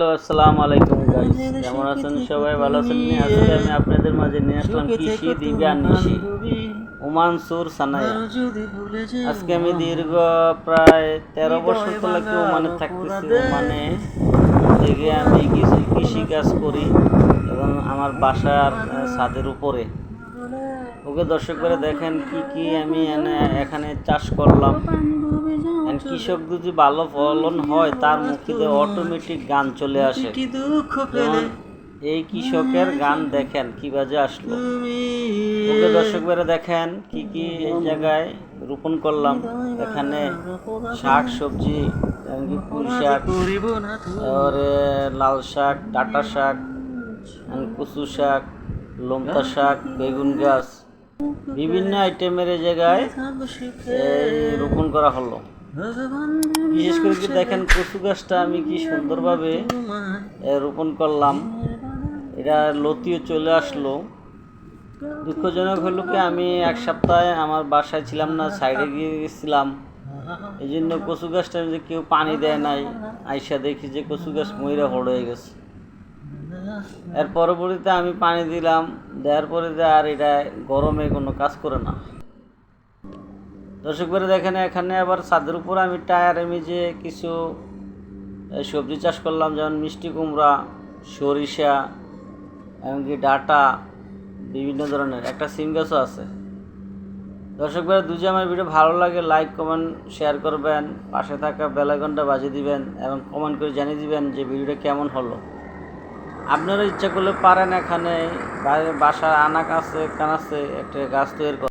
Hello আসসালামু আলাইকুম guys কেমন আছেন সবাই? ভালো আছেন? আজকে আমি আপনাদের মাঝে নিয়ে আসলাম কৃষি দিব্যা নিশি। ওমান সুর সানায়া আজকে আমি দীর্ঘ প্রায় তেরো বছর তোলাকে ওমানে থাকতেছি। ওমানে থেকে আমি কিছু কৃষি কাজ করি এবং আমার বাসার ছাদের উপরে। ওকে দর্শক করে দেখেন কি কি আমি এনে- এখানে চাষ করলাম। কৃষক যদি ভালো ফলন হয় তার মুখে অটোমেটিক গান চলে আসে। এই কৃষকের গান দেখেন কি বাজে আসলো। ওকে দর্শক বেড়ে দেখেন কি কি এই জায়গায় রোপণ করলাম। এখানে শাক সবজি যেমন কি পুঁই শাক তারপরে লাল শাক ডাটা শাক কচু শাক। লমতা শাক, বেগুন গাছ, বিভিন্ন আইটেমের এই জায়গায় রোপণ করা হলো। বিশেষ করে কি দেখেন কচু গাছটা আমি কি সুন্দরভাবে রোপণ করলাম। এটা লতিও চলে আসলো। দুঃখজনক হলো কি আমি এক সপ্তাহে আমার বাসায় ছিলাম না, সাইডে গিয়ে গেছিলাম এই জন্য কচু গাছটা যে কেউ পানি দেয় নাই, আইসা দেখি যে কচু গাছ ময়রা হয়ে গেছে। এর পরবর্তীতে আমি পানি দিলাম, দেওয়ার পরে যে আর এটা গরমে কোনো কাজ করে না। দর্শক করে দেখেন, এখানে আবার ছাদের উপর আমি টায়ার যে কিছু সবজি চাষ করলাম, যেমন মিষ্টি কুমড়া, সরিষা, এমনকি ডাটা, বিভিন্ন ধরনের। একটা সিম গাছও আছে। দর্শক ভাই দুজি আমার ভিডিও ভালো লাগে লাইক কমেন্ট শেয়ার করবেন, পাশে থাকা বেলাঘন্টা বাজিয়ে দিবেন, এবং কমেন্ট করে জানিয়ে দিবেন যে ভিডিওটা কেমন হলো। আপনারা ইচ্ছা করলে পারেন এখানে বাইরে বাসা আনাক আছে কান আছে একটা গাছ তৈরি